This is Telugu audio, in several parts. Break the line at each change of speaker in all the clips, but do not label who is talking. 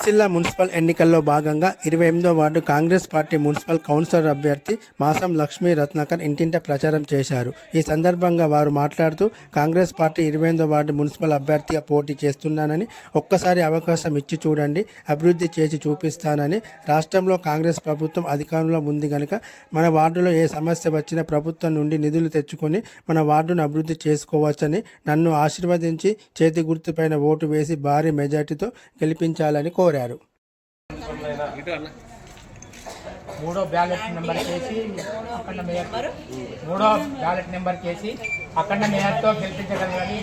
సిరిసిల్ల మున్సిపల్ ఎన్నికల్లో భాగంగా ఇరవై ఎనిమిదో ward Congress party municipal councillor అభ్యర్థి మాసం లక్ష్మీ రత్నాకర్ ఇంటింట ప్రచారం చేశారు. ఈ సందర్భంగా వారు మాట్లాడుతూ కాంగ్రెస్ పార్టీ ఇరవై ఎనిమిదో వార్డు మున్సిపల్ అభ్యర్థిగా పోటీ చేస్తున్నానని ఒక్కసారి అవకాశం ఇచ్చి చూడండి అభివృద్ధి చేసి చూపిస్తానని రాష్ట్రంలో కాంగ్రెస్ ప్రభుత్వం అధికారంలో ఉంది కనుక మన వార్డులో ఏ సమస్య వచ్చినా ప్రభుత్వం నుండి నిధులు తెచ్చుకొని మన వార్డును అభివృద్ధి చేసుకోవచ్చని నన్ను ఆశీర్వదించి చేతి గుర్తుపైన ఓటు వేసి భారీ మెజార్టీతో గెలిపించాలని కోరారు.
మూడో బ్యాలెట్ నెంబర్ కేసి అఖండ మేయర్ మూడో బ్యాలెట్ నెంబర్ కేసి అఖండ మేయర్తో గెలిపించగలగాలి.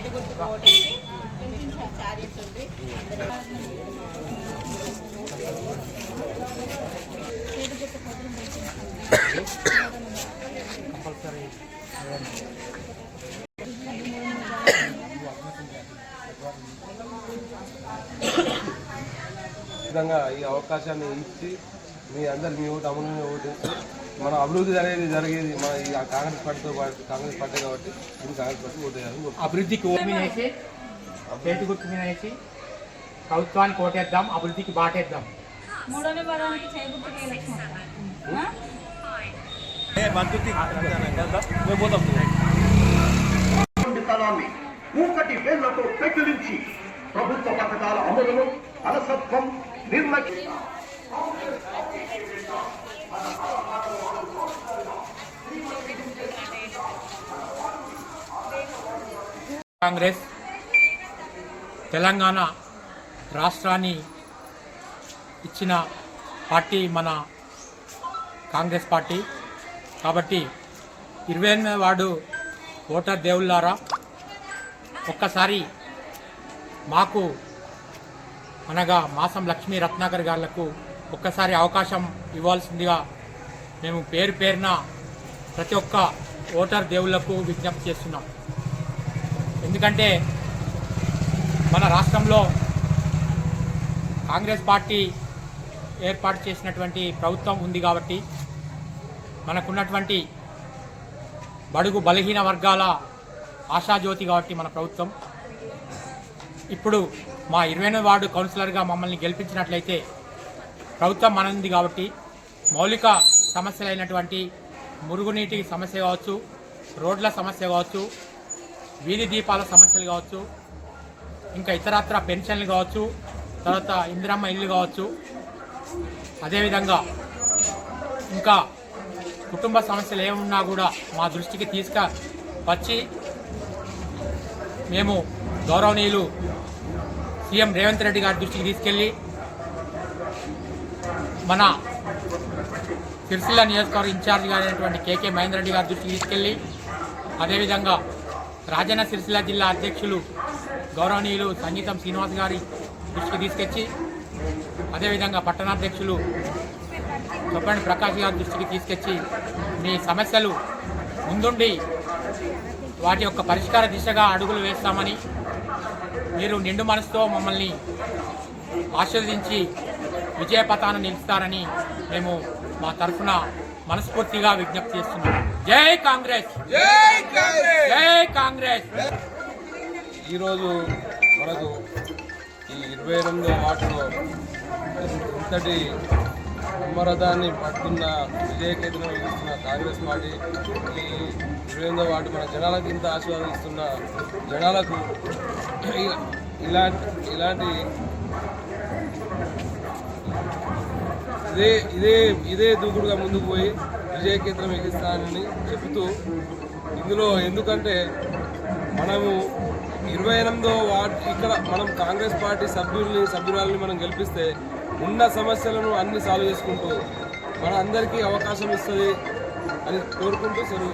విధంగా ఈ అవకాశాన్ని ఇచ్చి మీ అందరు మీ ఓటు అమలు ఓటు ఇచ్చి మన అభివృద్ధి అనేది జరిగేది మన ఈ కాంగ్రెస్ పార్టీతో పాటు కాంగ్రెస్ పార్టీ కాబట్టి ఇది కాంగ్రెస్ పార్టీ ఓటు వేయాలని.
అభివృద్ధికి ఓటు మీద వేసి చేతి గుర్తు మీద వేసి ప్రభుత్వానికి ఓటేద్దాం అభివృద్ధికి బాటేద్దాం.
మూడో నెంబరానికి చేయబుట్టుకే
మూకటి వేళ్ళతో ప్రభుత్వ పథకాల అమలును అలసత్వం నిర్లక్ష్య
కాంగ్రెస్ తెలంగాణ రాష్ట్రాన్ని ఇచ్చిన పార్టీ మన కాంగ్రెస్ పార్టీ. కాబట్టి ఇరవై ఎనిమిది వార్డు ఓటర్ దేవుళ్ళారా ఒక్కసారి మాకు అనగా మాసం లక్ష్మీ రత్నాకర్ గారులకు ఒక్కసారి అవకాశం ఇవ్వాల్సిందిగా మేము పేరు పేరున ప్రతి ఒక్క ఓటర్ దేవుళ్ళకు విజ్ఞప్తి చేస్తున్నాం. ఎందుకంటే మన రాష్ట్రంలో కాంగ్రెస్ పార్టీ ఏర్పాటు చేసినటువంటి ప్రభుత్వం ఉంది కాబట్టి మనకున్నటువంటి బడుగు బలహీన వర్గాల ఆశాజ్యోతి కాబట్టి మన ప్రభుత్వం. ఇప్పుడు మా ఇరవై వార్డు కౌన్సిలర్గా మమ్మల్ని గెలిపించినట్లయితే ప్రభుత్వం మనది కాబట్టి మౌలిక సమస్యలైనటువంటి మురుగునీటి సమస్య కావచ్చు రోడ్ల సమస్య కావచ్చు వీధి దీపాల సమస్యలు కావచ్చు ఇంకా ఇతరత్ర పెన్షన్లు కావచ్చు తర్వాత ఇందిరమ్మ ఇల్లు కావచ్చు. అదేవిధంగా ఇంకా కుటుంబ సమస్యలు ఏమున్నా కూడా మా దృష్టికి తీసుక వచ్చి మేము గౌరవనీయులు సీఎం రేవంత్ రెడ్డి గారి దృష్టికి తీసుకెళ్ళి మన సిరిసిల్ల నియోజకవర్గ ఇన్ఛార్జ్ గారైనటువంటి కేకే మహేందర్ రెడ్డి గారి దృష్టికి తీసుకెళ్ళి అదేవిధంగా రాజన్న సిరిసిల్ల జిల్లా అధ్యక్షులు గౌరవనీయులు సంగీతం శ్రీనివాస్ గారి దృష్టికి తీసుకొచ్చి అదేవిధంగా పట్టణాధ్యక్షులు చొప్పండి ప్రకాష్ గారి దృష్టికి తీసుకొచ్చి మీ సమస్యలు ముందుండి వాటి యొక్క పరిష్కార దిశగా అడుగులు వేస్తామని మీరు నిండు మనసుతో మమ్మల్ని ఆశీర్వదించి విజయపథాన్ని నిలుస్తారని మేము మా తరఫున మనస్ఫూర్తిగా విజ్ఞప్తి చేస్తున్నాం. జై కాంగ్రెస్! జై కాంగ్రెస్!
ఈరోజు మనకు ఈ ఇరవై ఎనిమిదో వార్డులో ఇంతటి అమరదాన్ని పట్టుకున్న విజయకేతనం ఇస్తున్న కాంగ్రెస్ పార్టీ ఈ ఇరవై మన జనాలకు ఇంత ఆశీర్వాదిస్తున్న జనాలకు ఇలాంటి ఇలాంటి ఇదే ఇదే ఇదే దూకుడుగా ముందుకు పోయి విజయకేంద్రం ఎగిస్తానని చెబుతూ ఇందులో ఎందుకంటే మనము ఇరవై ఎనిమిదో వార్డ్ ఇక్కడ మనం కాంగ్రెస్ పార్టీ సభ్యుల్ని సభ్యురాలని మనం గెలిపిస్తే ఉన్న సమస్యలను అన్ని సాల్వ్ చేసుకుంటూ మన అందరికీ అవకాశం ఇస్తుంది అని కోరుకుంటూ సెలవు